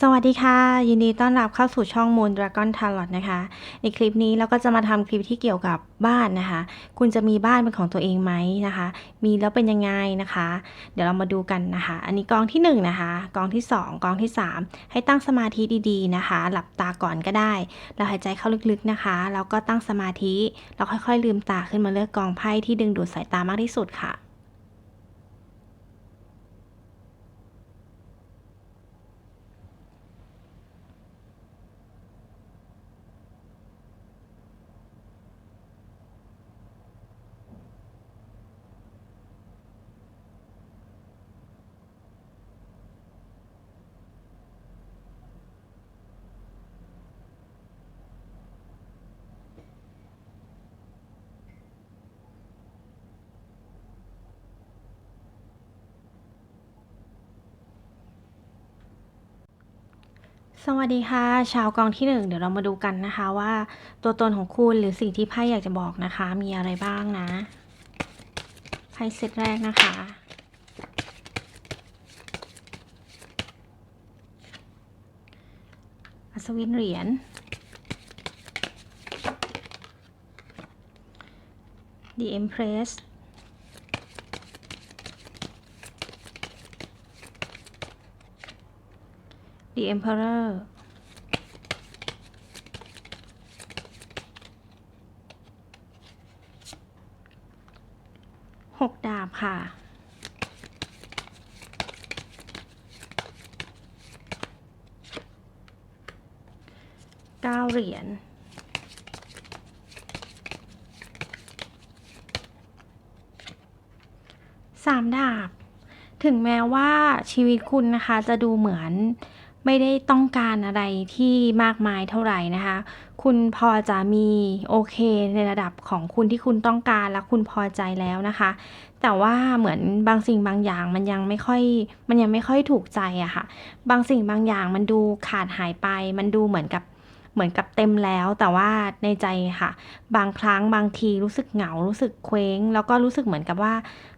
สวัสดีค่ะ ยินดีต้อนรับเข้าสู่ช่อง Moon Dragon Tarot นะคะ ในคลิปนี้เราก็จะมาทำคลิปที่เกี่ยวกับบ้านนะคะ คุณจะมีบ้านเป็นของตัวเองไหมนะคะ มีแล้วเป็นยังไงนะคะ เดี๋ยวเรามาดูกันนะคะ อันนี้กองที่หนึ่งนะคะ กองที่สองกองที่สามให้ตั้งสมาธิดีๆนะคะ หลับตาก่อนก็ได้แล้วหายใจเข้าลึกๆนะคะแล้วก็ตั้งสมาธิแล้วค่อยๆ ลืมตาขึ้นมาเลือกกองไพ่ที่ดึงดูดสายตามากที่สุดค่ะ สวัสดีค่ะ ชาวกองที่หนึ่งเดี๋ยวเรามาดูกันนะคะว่าตัวตนของคุณหรือสิ่งที่ไพ่อยากจะบอกนะคะ มีอะไรบ้างนะไพ่เซตแรกนะคะ อัศวินเหรียญ The Empress The Emperor หกดาบค่ะ เก้าเหรียญสามดาบ ถึงแม้ว่าชีวิตคุณนะคะ จะดูเหมือน ไม่ได้ต้องการอะไรที่มากมายเท่าไหร่นะคะ คุณพอจะมีโอเคในระดับของคุณที่คุณต้องการและคุณพอใจแล้วนะคะ แต่ว่าเหมือนบางสิ่งบางอย่างมันยังไม่ค่อยมันยังไม่ค่อยถูกใจอะค่ะ บางสิ่งบางอย่างมันดูขาดหายไป มันดูเหมือนกับ เหมือนกับเต็มแล้ว แต่ว่าในใจค่ะ บางครั้งบางทีรู้สึกเหงา รู้สึกเคว้ง แล้วก็รู้สึกเหมือนกับว่า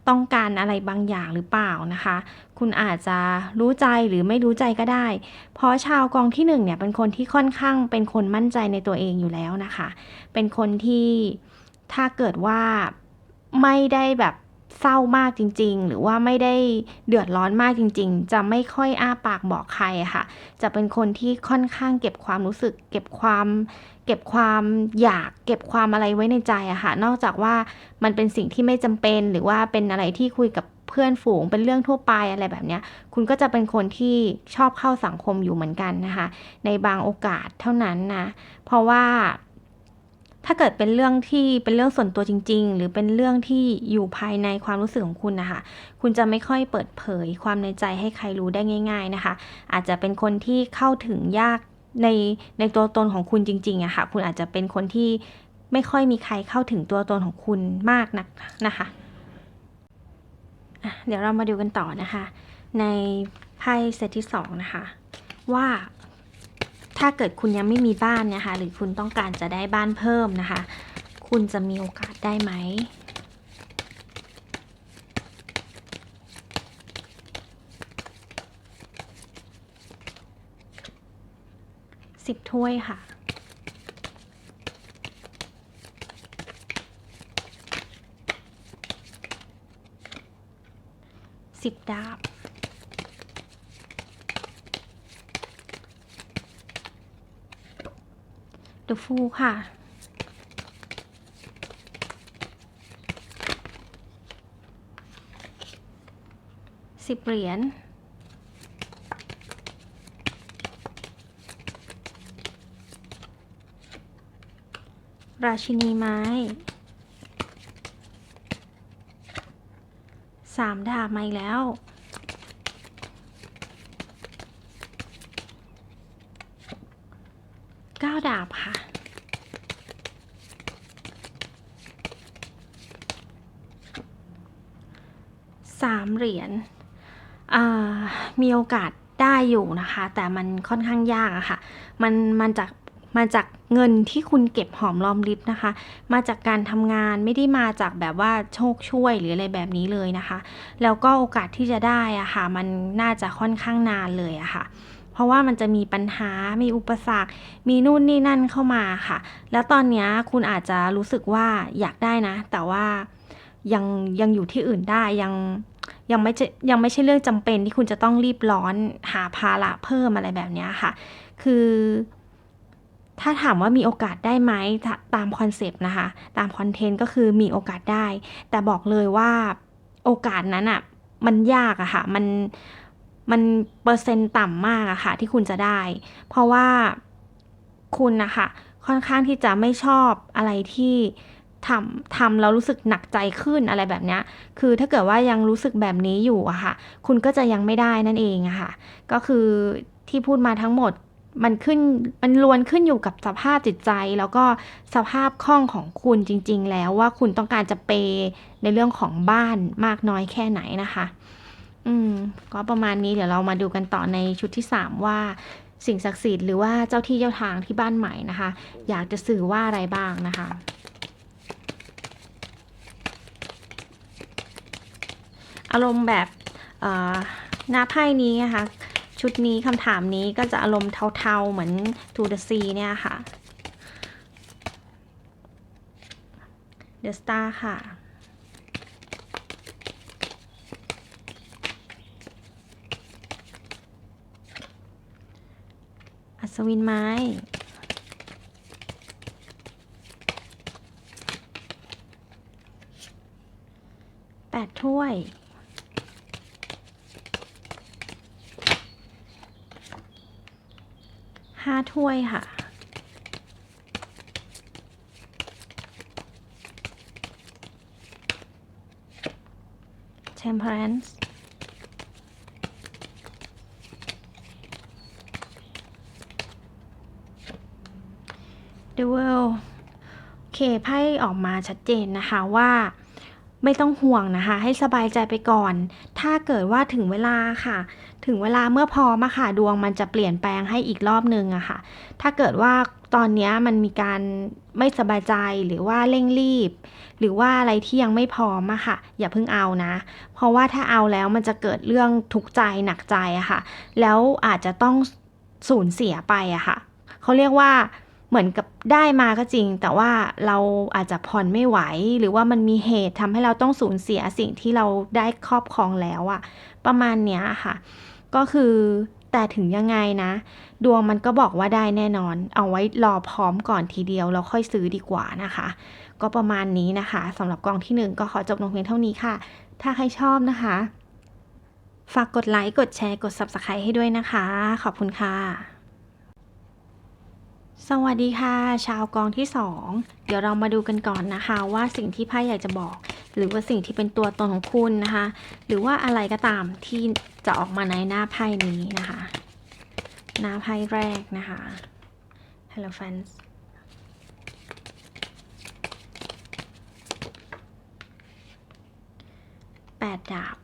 ต้องการอะไรบางอย่างหรือเปล่านะคะ คุณอาจจะรู้ใจหรือไม่รู้ใจก็ได้ เพราะชาวกองที่หนึ่งเนี่ยเป็นคนที่ค่อนข้างเป็นคนมั่นใจในตัวเองอยู่แล้วนะคะ เป็นคนที่ถ้าเกิดว่าไม่ได้แบบ เศร้ามากจริง ๆ หรือว่าไม่ได้เดือดร้อนมากจริง ๆ จะไม่ค่อยอ้าปากบอกใครค่ะ จะเป็นคนที่ค่อนข้างเก็บความรู้สึก เก็บความเก็บความอยากเก็บความอะไรไว้ในใจอะค่ะ นอกจากว่ามันเป็นสิ่งที่ไม่จำเป็น หรือว่าเป็นอะไรที่คุยกับเพื่อนฝูงเป็นเรื่องทั่วไปอะไรแบบเนี้ย คุณก็จะเป็นคนที่ชอบเข้าสังคมอยู่เหมือนกันนะคะ ในบางโอกาสเท่านั้นนะ เพราะว่า ถ้าเกิดเป็นเรื่องที่เป็นเรื่องส่วนตัวจริง ๆ หรือเป็นเรื่องที่อยู่ภายในความรู้สึกของคุณนะคะ คุณจะไม่ค่อยเปิดเผยความในใจให้ใครรู้ได้ง่าย ๆนะคะ อาจจะเป็นคนที่เข้าถึงยากในในตัวตนของคุณจริงๆอะค่ะ คุณอาจจะเป็นคนที่ไม่ค่อยมีใครเข้าถึงตัวตนของคุณมากนักนะคะะเดี๋ยวเรามาดูกันต่อนะคะ ในไพ่เซตที่สองนะคะ ว่า ถ้าเกิดคุณยังไม่มีบ้านนะคะ หรือคุณต้องการจะได้บ้านเพิ่มนะคะ คุณจะมีโอกาสได้ไหมสิบถ้วยค่ะ สิบดาบ The Fool ค่ะ สิบเหรียญราชินีไม้ สามดาบมาอีกแล้ว เก้าดาบค่ะ สามเห รียญมีโอกาสได้อยู่นะคะ แต่มันค่อนข้างยากอะค่ะ มันมันจากมาจากเงินที่คุณเก็บหอมรอมริบนะคะ มาจากการทำงานไม่ได้มาจากแบบว่าโชคช่วยหรืออะไรแบบนี้เลยนะคะ แล้วก็โอกาสที่จะได้อะค่ะ มันน่าจะค่อนข้างนานเลยอะค่ะเพราะว่ามันจะมีปัญหา มีอุปสรรค มีนู่นนี่นั่นเข้ามาค่ะ แล้วตอนเนี้ยคุณอาจจะรู้สึกว่าอยากได้นะ แต่ว่ายังยังอยู่ที่อื่นได้ ยัง ยังไม่ใช่ยังไม่ใช่เรื่องจำเป็นที่คุณจะต้องรีบร้อนหาภาระเพิ่มอะไรแบบนี้ค่ะ คือ ถ้าถามว่ามีโอกาสได้ไหมตามคอนเซปต์นะคะ ตามคอนเทนต์ก็คือมีโอกาสได้ แต่บอกเลยว่าโอกาสนั้นอะมันยากอะค่ะ มันมันเปอร์เซ็นต์ต่ำมากอะค่ะ ที่คุณจะได้ เพราะว่าคุณนะคะค่อนข้างที่จะไม่ชอบอะไรที่ ทำทำแล้วรู้สึกหนักใจขึ้นอะไรแบบนี้คือถ้าเกิดว่ายังรู้สึกแบบนี้อยู่อะค่ะ คุณก็จะยังไม่ได้นั่นเองอะค่ะ ก็คือที่พูดมาทั้งหมดมันขึ้นมันล้วนขึ้นอยู่กับสภาพจิตใจ แล้วก็สภาพคล่องของคุณจริง ๆ แล้วว่าคุณต้องการจะเปในเรื่องของบ้านมากน้อยแค่ไหนนะคะ อืม ก็ประมาณนี้เดี๋ยวเรามาดูกันต่อในชุดที่ 3 ว่าสิ่งศักดิ์สิทธิ์หรือว่าเจ้าที่เจ้าทางที่บ้านใหม่นะคะ อยากจะสื่อว่าอะไรบ้างนะคะ อารมณ์แบบหน้าไพ่นี้นะคะ ชุดนี้คำถามนี้ก็จะอารมณ์เทาๆเหมือน To the Sea เนี่ยค่ะ The Star ค่ะอัศวินไม้แปดถ้วย ห้าถ้วยค่ะ Temperance The World โอเค ไพ่ออกมาชัดเจนนะคะว่าไม่ต้องห่วงนะคะ ให้สบายใจไปก่อน ถ้าเกิดว่าถึงเวลาค่ะ ถึงเวลาเมื่อพร้อมอะค่ะดวงมันจะเปลี่ยนแปลงให้อีกรอบนึงอะค่ะ ถ้าเกิดว่าตอนนี้มันมีการไม่สบายใจหรือว่าเร่งรีบ หรือว่าอะไรที่ยังไม่พร้อมอะค่ะ อย่าเพิ่งเอานะ เพราะว่าถ้าเอาแล้วมันจะเกิดเรื่องทุกข์ใจหนักใจอะค่ะ แล้วอาจจะต้องสูญเสียไปอะค่ะเขาเรียกว่าเหมือนกับได้มาก็จริง แต่ว่าเราอาจจะผ่อนไม่ไหว หรือว่ามันมีเหตุทำให้เราต้องสูญเสียสิ่งที่เราได้ครอบครองแล้วอะประมาณเนี้ยค่ะ ก็คือแต่ถึงยังไงนะ ดวงมันก็บอกว่าได้แน่นอน เอาไว้รอพร้อมก่อนทีเดียวเราค่อยซื้อดีกว่านะคะ ก็ประมาณนี้นะคะสำหรับกองที่หนึ่งก็ขอจบลงเพียงเท่านี้ค่ะ ถ้าใครชอบนะคะ ฝากกดไลค์กดแชร์กด Subscribe ให้ด้วยนะคะ ขอบคุณค่ะ สวัสดีค่ะ ชาวกองที่ 2 เดี๋ยวเรามาดูกันก่อนนะคะ ว่าสิ่งที่ไพ่อยากจะบอก หรือว่าสิ่งที่เป็นตัวตนของคุณนะคะ หรือว่าอะไรก็ตามที่จะออกมาในหน้าไพ่นี้นะคะ หน้าไพ่แรกนะคะ Hello fans แปดดาบ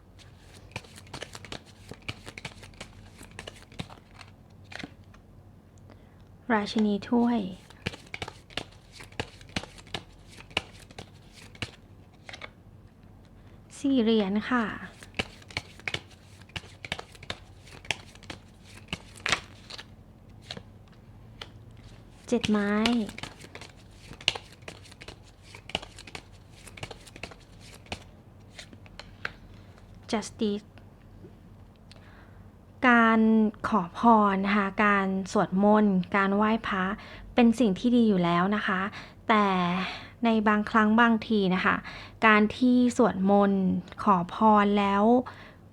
ราชินีถ้วยสี่เหรียญค่ะ เจ็ดไม้ justice การขอพรนะคะการสวดมนต์ การไหว้พระเป็นสิ่งที่ดีอยู่แล้วนะคะ แต่ในบางครั้งบางทีนะคะ การที่สวดมนต์ขอพรแล้ว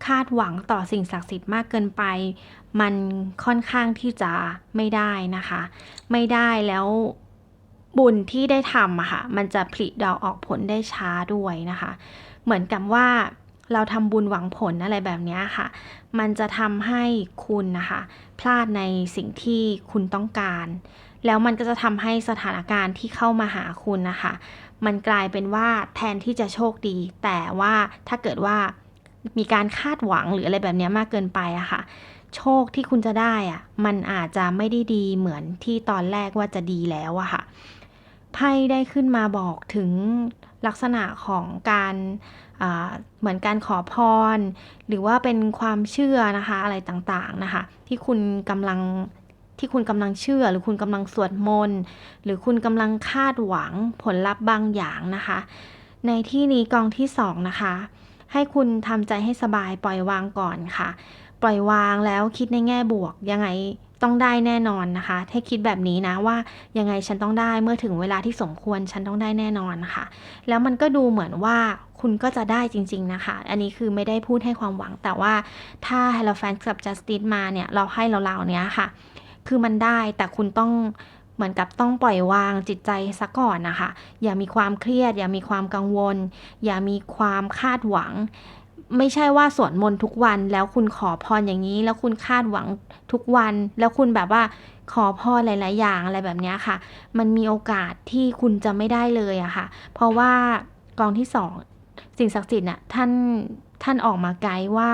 คาดหวังต่อสิ่งศักดิ์สิทธิ์มากเกินไป มันค่อนข้างที่จะไม่ได้นะคะ ไม่ได้แล้วบุญที่ได้ทำอะค่ะ มันจะผลิดอกออกผลได้ช้าด้วยนะคะ เหมือนกับว่า เราทำบุญหวังผลอะไรแบบนี้ค่ะ มันจะทำให้คุณนะคะ พลาดในสิ่งที่คุณต้องการ แล้วมันก็จะทำให้สถานการณ์ที่เข้ามาหาคุณนะคะ มันกลายเป็นว่าแทนที่จะโชคดี แต่ว่าถ้าเกิดว่ามีการคาดหวังหรืออะไรแบบนี้มากเกินไปอะค่ะ โชคที่คุณจะได้อะมันอาจจะไม่ได้ดีเหมือนที่ตอนแรกว่าจะดีแล้วอะค่ะไพ่ได้ขึ้นมาบอกถึงลักษณะของการ เหมือนการขอพร หรือว่าเป็นความเชื่อนะคะอะไรต่างๆนะคะ ที่คุณกำลังที่คุณกำลังเชื่อ หรือคุณกำลังสวดมนต์หรือคุณกำลังคาดหวังผลลัพธ์บางอย่างนะคะ ในที่นี้กองที่สองนะคะ ให้คุณทำใจให้สบายปล่อยวางก่อนค่ะ ปล่อยวางแล้วคิดในแง่บวกยังไง ต้องได้แน่นอนนะคะ ให้คิดแบบนี้นะว่ายังไงฉันต้องได้เมื่อถึงเวลาที่สมควรฉันต้องได้แน่นอนนะคะแล้วมันก็ดูเหมือนว่าคุณก็จะได้จริง ๆ นะคะ อันนี้คือไม่ได้พูดให้ความหวัง แต่ว่าถ้า h e l l o f a n กับ Justice มาเนี่ย เราให้เราๆเนี้ยค่ะ คือมันได้แต่คุณต้องเหมือนกับต้องปล่อยวางจิตใจซะก่อนนะคะ อย่ามีความเครียด อย่ามีความกังวล อย่ามีความคาดหวัง ไม่ใช่ว่าสวดมนต์ทุกวันแล้วคุณขอพรอย่างนี้ แล้วคุณคาดหวังทุกวัน แล้วคุณแบบว่าขอพรหลาย ๆ อย่างอะไรแบบนี้ค่ะ มันมีโอกาสที่คุณจะไม่ได้เลยอะค่ะ เพราะว่ากองที่สองสิ่งศักดิ์สิทธิ์น่ะท่านท่านออกมาไกด์ว่า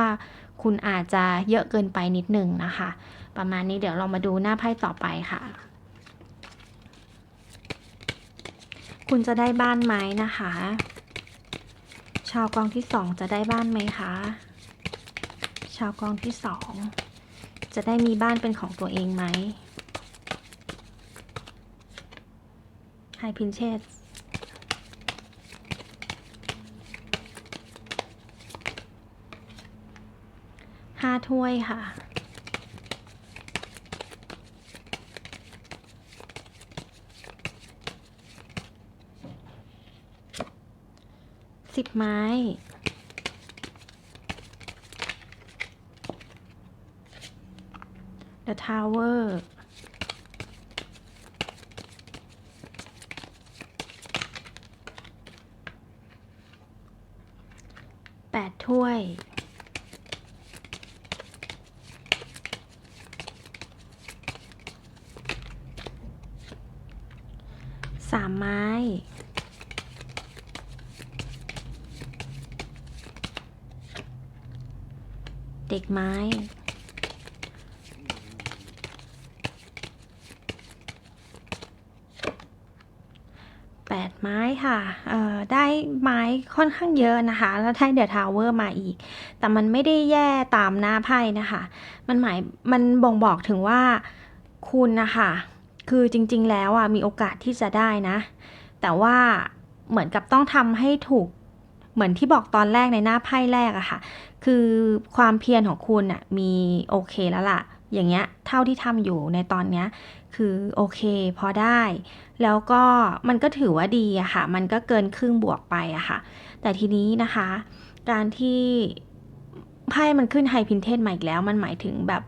คุณอาจจะเยอะเกินไปนิดหนึ่งนะคะ ประมาณนี้เดี๋ยวเรามาดูหน้าไพ่ต่อไปค่ะ คุณจะได้บ้านไหมนะคะ ชาวกองที่สองจะได้บ้านไหมคะ ชาวกองที่สองจะได้มีบ้านเป็นของตัวเองไหมไฮพินเชสห้าถ้วยค่ะ สิบไม้ The Tower แปดถ้วย สามไม้ เด็กไม้ แปดไม้ค่ะ เอ่อ ได้ไม้ค่อนข้างเยอะนะคะ แล้วได้เดอะทาวเวอร์มาอีก แต่มันไม่ได้แย่ตามหน้าไพ่นะคะ มันหมาย มันบ่งบอกถึงว่าคุณนะคะ คือจริง ๆ แล้วอะ มีโอกาสที่จะได้นะ แต่ว่าเหมือนกับต้องทำให้ถูก เหมือนที่บอกตอนแรกในหน้าไพ่แรกอะค่ะ คือความเพียรของคุณอะมีโอเคแล้วล่ะ อย่างเงี้ยเท่าที่ทำอยู่ในตอนเนี้ยคือโอเคพอได้ แล้วก็มันก็ถือว่าดีอะค่ะ มันก็เกินครึ่งบวกไปอะค่ะ แต่ทีนี้นะคะ การที่ไพ่มันขึ้นไฮพินเทนมาอีกแล้ว มันหมายถึงแบบ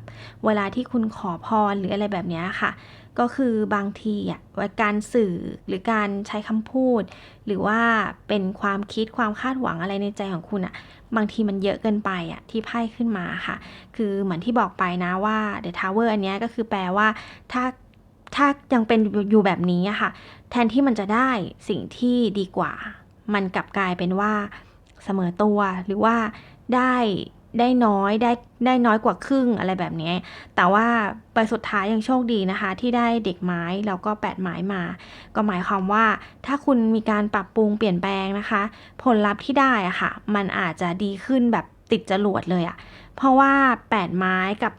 เวลาที่คุณขอพรหรืออะไรแบบเนี้ยค่ะ ก็คือบางทีอะการสื่อหรือการใช้คำพูด หรือว่าเป็นความคิดความคาดหวังอะไรในใจของคุณอะบางทีมันเยอะเกินไปอะที่ไพ่ขึ้นมาค่ะ คือเหมือนที่บอกไปนะว่า The Tower อันนี้ก็คือแปลว่าถ้าถ้ายังเป็นอยู่แบบนี้อะค่ะ แทนที่มันจะได้สิ่งที่ดีกว่า มันกลับกลายเป็นว่าเสมอตัวหรือว่าได้ ได้น้อยได้ได้น้อยกว่าครึ่งอะไรแบบนี้ แต่ว่าไปสุดท้ายยังโชคดีนะคะ ที่ได้เด็กไม้แล้วก็แปดไม้มา ก็หมายความว่าถ้าคุณมีการปรับปรุงเปลี่ยนแปลงนะคะ ผลลัพธ์ที่ได้อะค่ะ มันอาจจะดีขึ้นแบบติดจรวดเลยอะเพราะว่าแปดไม้กับ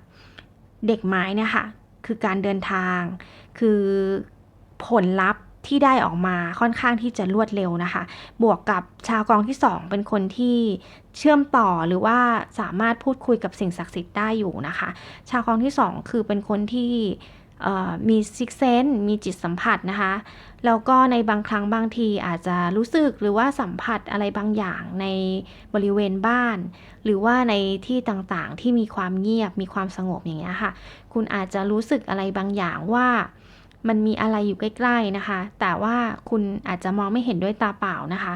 เด็กไม้เนี่ยค่ะ คือการเดินทาง คือผลลัพธ์ ที่ได้ออกมาค่อนข้างที่จะรวดเร็วนะคะ บวกกับชาวกองที่ 2 เป็นคนที่เชื่อมต่อหรือว่าสามารถพูดคุยกับสิ่งศักดิ์สิทธิ์ได้อยู่นะคะ ชาวกองที่ 2 คือเป็นคนที่มีซิกเซนมีจิตสัมผัสนะคะ แล้วก็ในบางครั้งบางทีอาจจะรู้สึกหรือว่าสัมผัสอะไรบางอย่างในบริเวณบ้าน หรือว่าในที่ต่างๆที่มีความเงียบมีความสงบอย่างเงี้ยค่ะ คุณอาจจะรู้สึกอะไรบางอย่างว่า มันมีอะไรอยู่ใกล้ ๆนะคะ แต่ว่าคุณอาจจะมองไม่เห็นด้วยตาเปล่านะคะ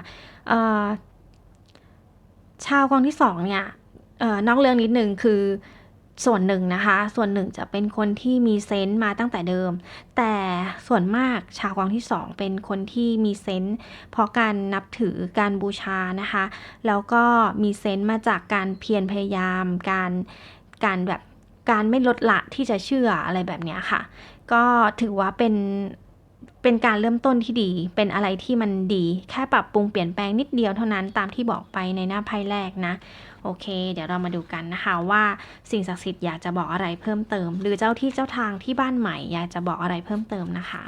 ชาวกองที่สองเนี่ยนอกเรื่องนิดนึงคือส่วนหนึ่งนะคะ ส่วนหนึ่งจะเป็นคนที่มีเซนต์มาตั้งแต่เดิม แต่ส่วนมากชาวกองที่สองเป็นคนที่มีเซนต์เพราะการนับถือการบูชานะคะ แล้วก็มีเซนต์มาจากการเพียรพยายาม การการแบบการไม่ลดละที่จะเชื่ออะไรแบบนี้ค่ะ ก็ถือว่าเป็นเป็นการเริ่มต้นที่ดี เป็นอะไรที่มันดี แค่ปรับปรุงเปลี่ยนแปลงนิดเดียวเท่านั้นตามที่บอกไปในหน้าไพ่แรกนะ โอเค เดี๋ยวเรามาดูกันนะคะว่าสิ่งศักดิ์สิทธิ์อยากจะบอกอะไรเพิ่มเติม หรือเจ้าที่เจ้าทางที่บ้านใหม่อยากจะบอกอะไรเพิ่มเติมนะคะ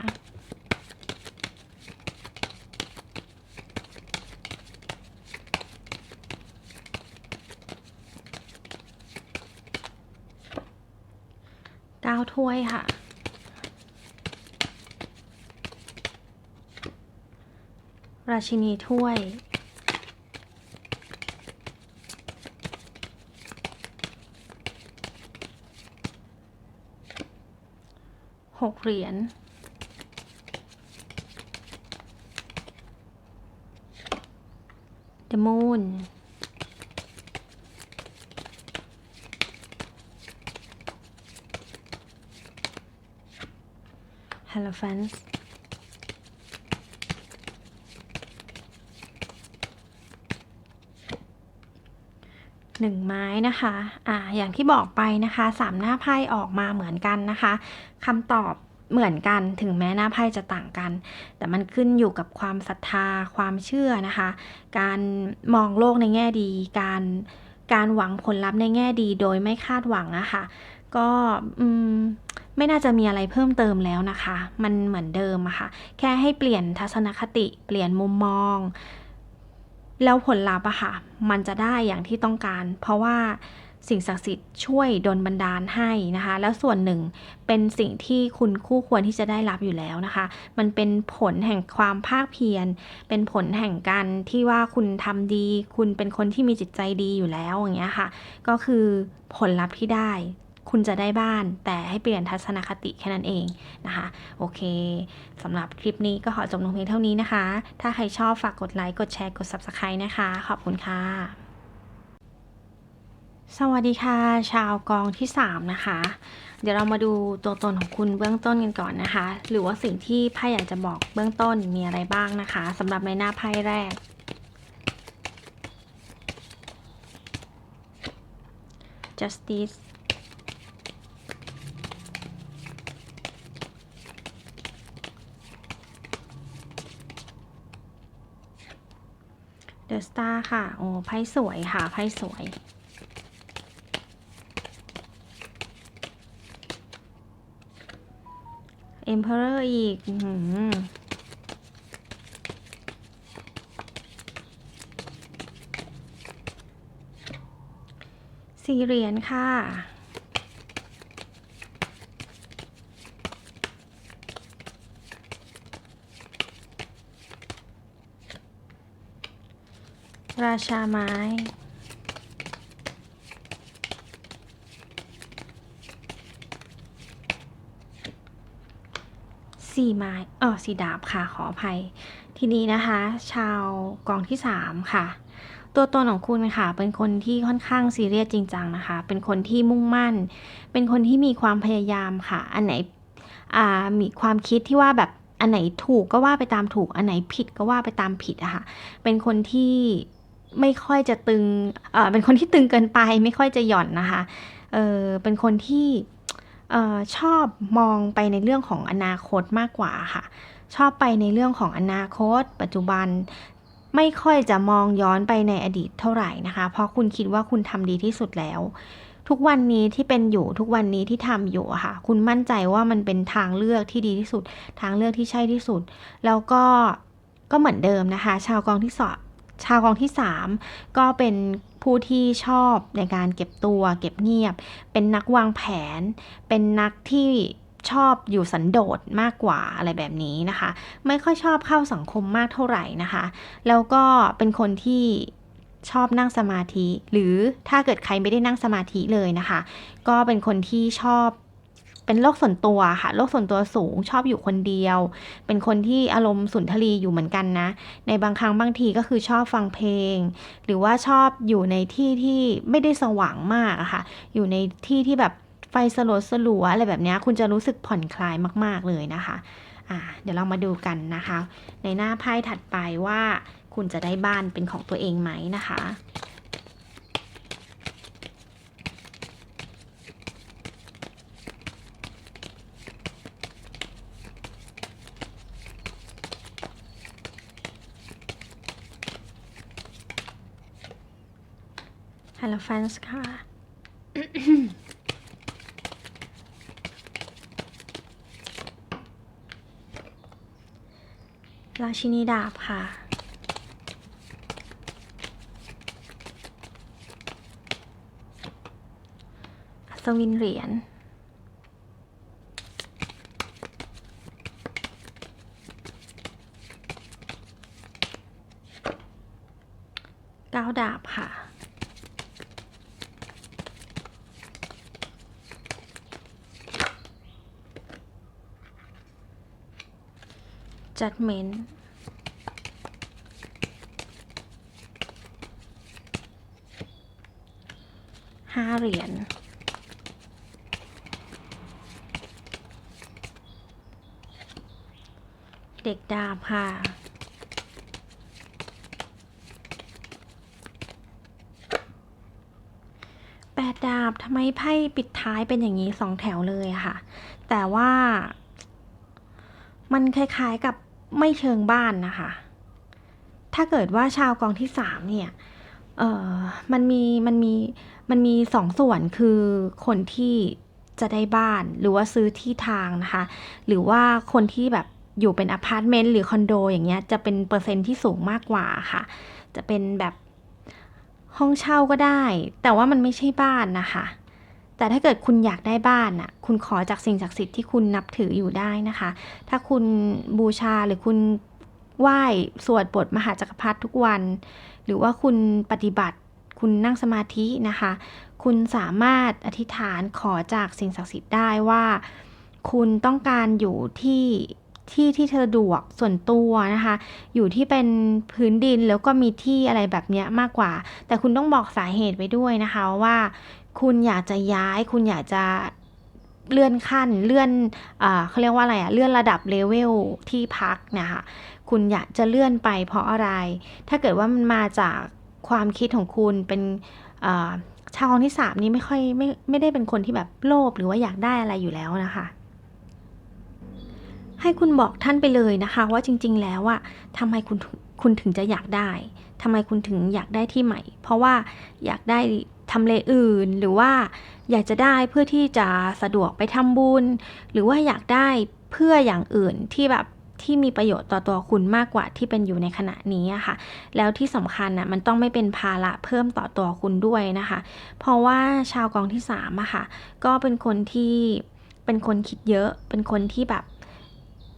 เก้าถ้วยค่ะ ราชินีถ้วย หกเหรียญเดมูนฮัลโลแฟนส์ งไม้นะคะอ่าอย่างที่บอกไปนะคะสามหน้าไพ่ออกมาเหมือนกันนะคะคำตอบเหมือนกันถึงแม้หน้าไพ่จะต่างกัน แต่มันขึ้นอยู่กับความศรัทธาความเชื่อนะคะ การมองโลกในแง่ดี การการหวังผลลัพธ์ในแง่ดีโดยไม่คาดหวังนะคะก็อืมไม่น่าจะมีอะไรเพิ่มเติมแล้วนะคะ มันเหมือนเดิมอะค่ะ แค่ให้เปลี่ยนทัศนคติ เปลี่ยนมุมมอง แล้วผลลัพธ์อะค่ะ มันจะได้อย่างที่ต้องการ เพราะว่าสิ่งศักดิ์สิทธิ์ช่วยดลบันดาลให้นะคะ แล้วส่วนหนึ่งเป็นสิ่งที่คุณคู่ควรที่จะได้รับอยู่แล้วนะคะ มันเป็นผลแห่งความภาคเพียร เป็นผลแห่งการที่ว่าคุณทำดี คุณเป็นคนที่มีจิตใจดีอยู่แล้วอย่างเงี้ยค่ะ ก็คือผลลัพธ์ที่ได้ คุณจะได้บ้าน แต่ให้เปลี่ยนทัศนคติแค่นั้นเองนะคะ โอเคสำหรับคลิปนี้ก็ขอจบลงเพียงเท่านี้นะคะ ถ้าใครชอบฝากกดไลค์กดแชร์กด Subscribe นะคะ ขอบคุณค่ะสวัสดีค่ะ ชาวกองที่ 3 นะคะ เดี๋ยวเรามาดูตัวตนของคุณเบื้องต้นกันก่อนนะคะ หรือว่าสิ่งที่ไพ่อยากจะบอกเบื้องต้นมีอะไรบ้างนะคะสำหรับในหน้าไพ่แรก justice the star ค่ะ โอ้ไพ่สวยค่ะ ไพ่สวย emperor อีก อื้อหือสี่เหรียญค่ะ ราชาไม้สี่ไม้เออสี่ดาบค่ะขออภัย ทีนี้นะคะ ชาวกองที่สามค่ะ ตัวตนของคุณค่ะ เป็นคนที่ค่อนข้างซีเรียสจริงจังนะคะ เป็นคนที่มุ่งมั่น เป็นคนที่มีความพยายามค่ะ อันไหนอ่ามีความคิดที่ว่าแบบอันไหนถูกก็ว่าไปตามถูก อันไหนผิดก็ว่าไปตามผิดอะค่ะ เป็นคนที่ ไม่ค่อยจะตึงเออเป็นคนที่ตึงเกินไปไม่ค่อยจะหย่อนนะคะ เออเป็นคนที่เออชอบมองไปในเรื่องของอนาคตมากกว่าค่ะ ชอบไปในเรื่องของอนาคต ปัจจุบันไม่ค่อยจะมองย้อนไปในอดีตเท่าไหร่นะคะ เพราะคุณคิดว่าคุณทำดีที่สุดแล้ว ทุกวันนี้ที่เป็นอยู่ทุกวันนี้ที่ทำอยู่ค่ะ คุณมั่นใจว่ามันเป็นทางเลือกที่ดีที่สุด ทางเลือกที่ใช่ที่สุด แล้วก็ก็เหมือนเดิมนะคะ ชาวกองที่สอบ ชาวกองที่สามก็เป็นผู้ที่ชอบในการเก็บตัว เก็บเงียบ เป็นนักวางแผน เป็นนักที่ชอบอยู่สันโดษมากกว่าอะไรแบบนี้นะคะ ไม่ค่อยชอบเข้าสังคมมากเท่าไหร่นะคะ แล้วก็เป็นคนที่ชอบนั่งสมาธิ หรือถ้าเกิดใครไม่ได้นั่งสมาธิเลยนะคะ ก็เป็นคนที่ชอบ เป็นโรคส่วนตัวค่ะโรคส่วนตัวสูงชอบอยู่คนเดียว เป็นคนที่อารมณ์สุนทรีอยู่เหมือนกันนะ ในบางครั้งบางทีก็คือชอบฟังเพลง หรือว่าชอบอยู่ในที่ที่ไม่ได้สว่างมากอะค่ะ อยู่ในที่ที่แบบไฟสลัวสลัวๆอะไรแบบนี้คุณจะรู้สึกผ่อนคลายมาก ๆเลยนะคะอ่าเดี๋ยวเรามาดูกันนะคะ ในหน้าไพ่ถัดไปว่าคุณจะได้บ้านเป็นของตัวเองไหมนะคะ elephants ค่ะ ราชินีดาบค่ะ อัศวินเหรียญ เก้าดาบค่ะ judgment ห้าเหรียญเด็กดาบค่ะ แปดดาบทำไมไพ่ปิดท้ายเป็นอย่างนี้สองแถวเลยค่ะ แต่ว่า มันคล้ายๆกับ ไม่เชิงบ้านนะคะ ถ้าเกิดว่าชาวกองที่สามเนี่ยเออมันมีมันมีมันมีสองส่วนคือคนที่จะได้บ้านหรือว่าซื้อที่ทางนะคะ หรือว่าคนที่แบบอยู่เป็นอพาร์ตเมนต์หรือคอนโดอย่างเงี้ยจะเป็นเปอร์เซ็นต์ที่สูงมากกว่าค่ะ จะเป็นแบบห้องเช่าก็ได้ แต่ว่ามันไม่ใช่บ้านนะคะ แต่ถ้าเกิดคุณอยากได้บ้านน่ะ คุณขอจากสิ่งศักดิ์สิทธิ์ที่คุณนับถืออยู่ได้นะคะ ถ้าคุณบูชาหรือคุณไหว้สวดบทมหาจักรพรรดิทุกวัน หรือว่าคุณปฏิบัติ คุณนั่งสมาธินะคะ คุณสามารถอธิษฐานขอจากสิ่งศักดิ์สิทธิ์ได้ว่า คุณต้องการอยู่ที่ที่ที่เธอดวกส่วนตัวนะคะ อยู่ที่เป็นพื้นดินแล้วก็มีที่อะไรแบบเนี้ยมากกว่า แต่คุณต้องบอกสาเหตุไว้ด้วยนะคะว่า คุณอยากจะย้าย คุณอยากจะเลื่อนขั้น เลื่อนเอเขาเรียกว่าอะไรอะเลื่อนระดับเลเวลที่พักนะคะ คุณอยากจะเลื่อนไปเพราะอะไร ถ้าเกิดว่ามันมาจากความคิดของคุณเป็นชาวองที่สามนี้ไม่ค่อยไม่ไม่ได้เป็นคนที่แบบโลภหรือว่าอยากได้อะไรอยู่แล้วนะคะ ให้คุณบอกท่านไปเลยนะคะ ว่าจริง ๆ แล้วอะทำไมคุณคุณถึงจะอยากได้ทำไมคุณถึงอยากได้ที่ใหม่ เพราะว่าอยากได้ ทำเลอื่น หรือว่าอยากจะได้เพื่อที่จะสะดวกไปทำบุญ หรือว่าอยากได้เพื่ออย่างอื่นที่แบบที่มีประโยชน์ต่อตัวคุณมากกว่าที่เป็นอยู่ในขณะนี้อะค่ะ แล้วที่สำคัญน่ะมันต้องไม่เป็นภาระเพิ่มต่อตัวคุณด้วยนะคะ เพราะว่าชาวกองที่สามอะค่ะ ก็เป็นคนที่เป็นคนคิดเยอะ เป็นคนที่แบบ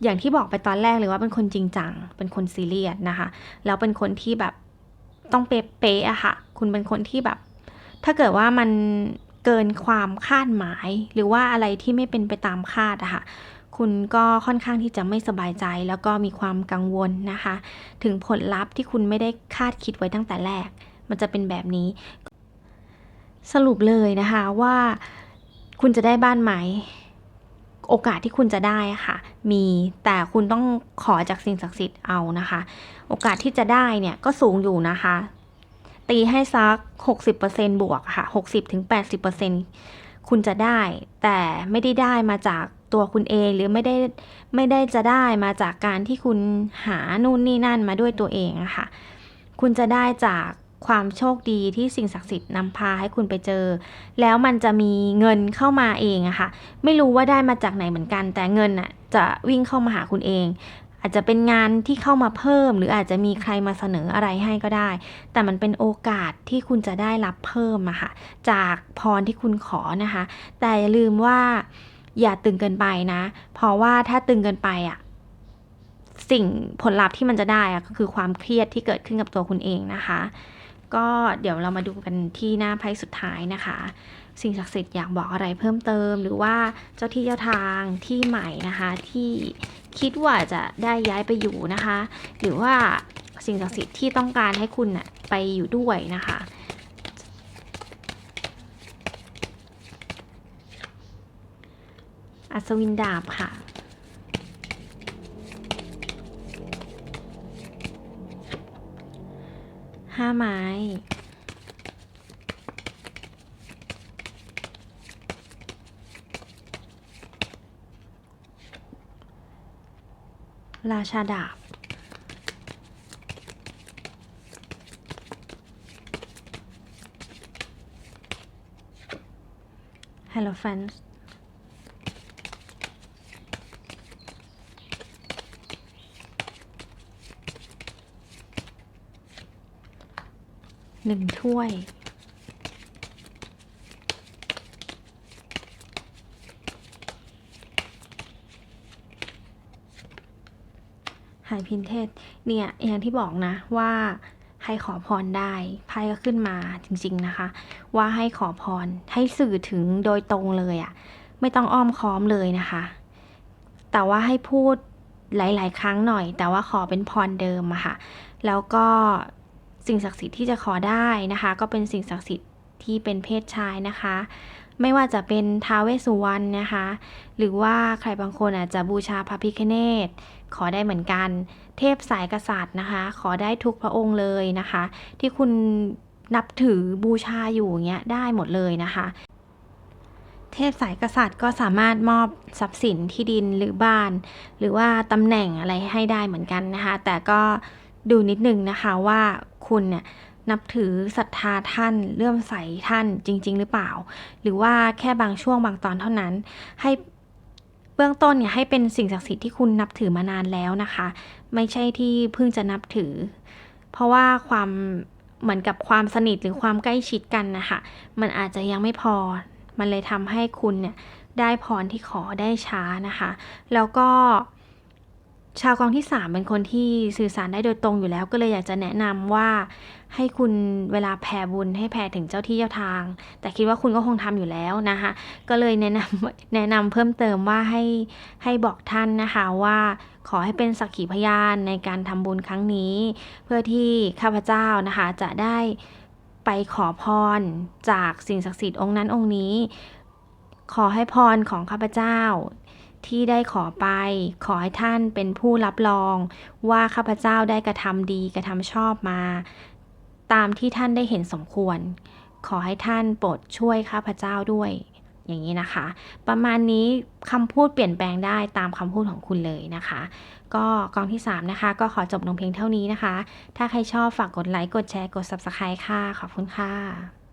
อย่างที่บอกไปตอนแรกเลยว่าเป็นคนจริงจัง เป็นคนซีเรียสนะคะ แล้วเป็นคนที่แบบต้องเป๊ะๆอะค่ะ คุณเป็นคนที่แบบ ถ้าเกิดว่ามันเกินความคาดหมาย หรือว่าอะไรที่ไม่เป็นไปตามคาดอะค่ะคุณก็ค่อนข้างที่จะไม่สบายใจแล้วก็มีความกังวลนะคะ ถึงผลลัพธ์ที่คุณไม่ได้คาดคิดไว้ตั้งแต่แรก มันจะเป็นแบบนี้ สรุปเลยนะคะว่าคุณจะได้บ้านไหม โอกาสที่คุณจะได้ค่ะ มีแต่คุณต้องขอจากสิ่งศักดิ์สิทธิ์เอานะคะ โอกาสที่จะได้เนี่ยก็สูงอยู่นะคะ ตีให้สัก 60%บวกค่ะ60-80%คุณจะได้ แต่ไม่ได้ได้มาจากตัวคุณเองหรือไม่ได้ไม่ได้จะได้มาจากการที่คุณหานู่นนี่นั่นมาด้วยตัวเองอะค่ะ คุณจะได้จากความโชคดีที่สิ่งศักดิ์สิทธิ์นำพาให้คุณไปเจอ แล้วมันจะมีเงินเข้ามาเองอะค่ะ ไม่รู้ว่าได้มาจากไหนเหมือนกัน แต่เงินอะจะวิ่งเข้ามาหาคุณเอง อาจจะเป็นงานที่เข้ามาเพิ่ม หรืออาจจะมีใครมาเสนออะไรให้ก็ได้ แต่มันเป็นโอกาสที่คุณจะได้รับเพิ่มอะค่ะจากพรที่คุณขอนะคะ แต่อย่าลืมว่าอย่าตึงเกินไปนะ เพราะว่าถ้าตึงเกินไปอะสิ่งผลลัพธ์ที่มันจะได้อะก็คือความเครียดที่เกิดขึ้นกับตัวคุณเองนะคะ ก็เดี๋ยวเรามาดูกันที่หน้าไพ่สุดท้ายนะคะ สิ่งศักดิ์สิทธิ์อยากบอกอะไรเพิ่มเติม หรือว่าเจ้าที่เจ้าทางที่ใหม่นะคะที่คิดว่าจะได้ย้ายไปอยู่นะคะ หรือว่าสิ่งศักดิ์สิทธิ์ที่ต้องการให้คุณน่ะไปอยู่ด้วยนะคะอัศวินดาบค่ะ ห้าไม้ ราชาดาบ h e l l o f r i e หนึ่งถ้วย พินเทศเนี่ยอย่างที่บอกนะว่าให้ขอพรได้ไพ่ก็ขึ้นมาจริง ๆนะคะ ว่าให้ขอพรให้สื่อถึงโดยตรงเลยอะ่ะไม่ต้องอ้อมค้อมเลยนะคะ แต่ว่าให้พูดหลาย ๆ ครั้งหน่อย แต่ว่าขอเป็นพรเดิมอะค่ะ แล้วก็สิ่งศักดิ์สิทธิ์ที่จะขอได้นะคะ ก็เป็นสิ่งศักดิ์สิทธิ์ที่เป็นเพศชายนะคะ ไม่ว่าจะเป็นท้าเวสุวรรณนะคะ หรือว่าใครบางคนอาจจะบูชาพระพิฆเนศขอได้เหมือนกัน เทพสายกษัตริย์นะคะ ขอได้ทุกพระองค์เลยนะคะ ที่คุณนับถือบูชาอยู่อย่างเงี้ยได้หมดเลยนะคะ เทพสายกษัตริย์ก็สามารถมอบทรัพย์สินที่ดินหรือบ้าน หรือว่าตำแหน่งอะไรให้ได้เหมือนกันนะคะ แต่ก็ดูนิดนึงนะคะว่าคุณเนี่ย นับถือศรัทธาท่านเลื่อมใสท่านจริง ๆ หรือเปล่า หรือว่าแค่บางช่วงบางตอนเท่านั้น ให้เบื้องต้นเนี่ยให้เป็นสิ่งศักดิ์สิทธิ์ที่คุณนับถือมานานแล้วนะคะ ไม่ใช่ที่เพิ่งจะนับถือ เพราะว่าความเหมือนกับความสนิทหรือความใกล้ชิดกันนะคะมันอาจจะยังไม่พอ มันเลยทำให้คุณเนี่ยได้พรที่ขอได้ช้านะคะ แล้วก็ ชาวกองที่ 3 เป็นคนที่สื่อสารได้โดยตรงอยู่แล้ว ก็เลยอยากจะแนะนำว่าให้คุณเวลาแผ่บุญให้แผ่ถึงเจ้าที่เจ้าทาง แต่คิดว่าคุณก็คงทำอยู่แล้วนะคะ ก็เลยแนะนำแนะนำเพิ่มเติมว่าให้ให้บอกท่านนะคะว่าขอให้เป็นสักขีพยานในการทำบุญครั้งนี้ เพื่อที่ข้าพเจ้านะคะจะได้ไปขอพรจากสิ่งศักดิ์สิทธิ์องค์นั้นองค์นี้ ขอให้พรของข้าพเจ้า ที่ได้ขอไป ขอให้ท่านเป็นผู้รับรอง ว่าข้าพเจ้าได้กระทำดีกระทำชอบมา ตามที่ท่านได้เห็นสมควร ขอให้ท่านโปรดช่วยข้าพเจ้าด้วย อย่างนี้นะคะ ประมาณนี้คำพูดเปลี่ยนแปลงได้ตามคำพูดของคุณเลยนะคะ ก็กองที่ 3 นะคะ ก็ขอจบลงเพียงเท่านี้นะคะ ถ้าใครชอบฝากกดไลค์กดแชร์กด Subscribe ค่ะขอบคุณค่ะ